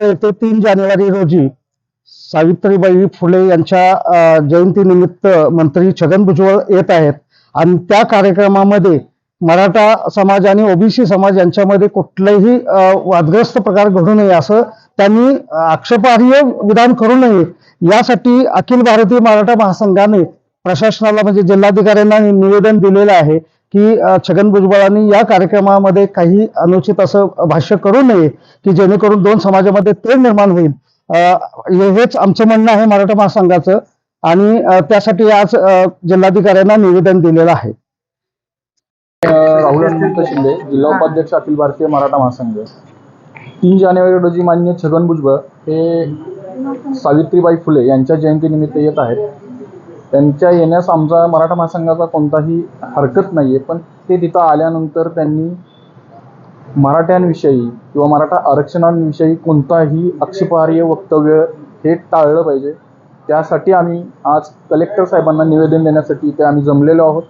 ते तीन जानेवारी रोजी सावित्रीबाई फुले यांच्या जयंतीनिमित्त मंत्री छगन भुजबळ येत आहेत. आणि त्या कार्यक्रमामध्ये मराठा समाज आणि ओबीसी समाज यांच्यामध्ये कुठलाही वादग्रस्त प्रकार घडू नये असं त्यांनी आक्षेपार्ह विधान करू नये. यासाठी अखिल भारतीय मराठा महासंघाने प्रशासनाला म्हणजे जिल्हाधिकाऱ्यांना निवेदन दिलेलं आहे की छगन भुजबळांनी या कार्यक्रमामध्ये काही अनुचित असं भाष्य करू नये की जेणेकरून दोन समाजामध्ये तेढ निर्माण होईल. हेच आमचं म्हणणं आहे मराठा महासंघाचं आणि त्यासाठी आज जिल्हाधिकाऱ्यांना निवेदन दिलेलं आहे. राहुल शिंदे जिल्हा उपाध्यक्ष अखिल भारतीय मराठा महासंघ. तीन जानेवारी रोजी मान्य छगन भुजबळ हे सावित्रीबाई फुले यांच्या जयंतीनिमित्त येत आहेत. त्यांच्या येण्यास आमचा मराठा महासंघाचा कोणताही हरकत नाही आहे पण ते तिथं आल्यानंतर त्यांनी मराठ्यांविषयी किंवा मराठा आरक्षणांविषयी कोणताही आक्षेपार्ह वक्तव्य हे टाळलं पाहिजे. त्यासाठी आम्ही आज कलेक्टर साहेबांना निवेदन देण्यासाठी इथे आम्ही जमलेलो आहोत.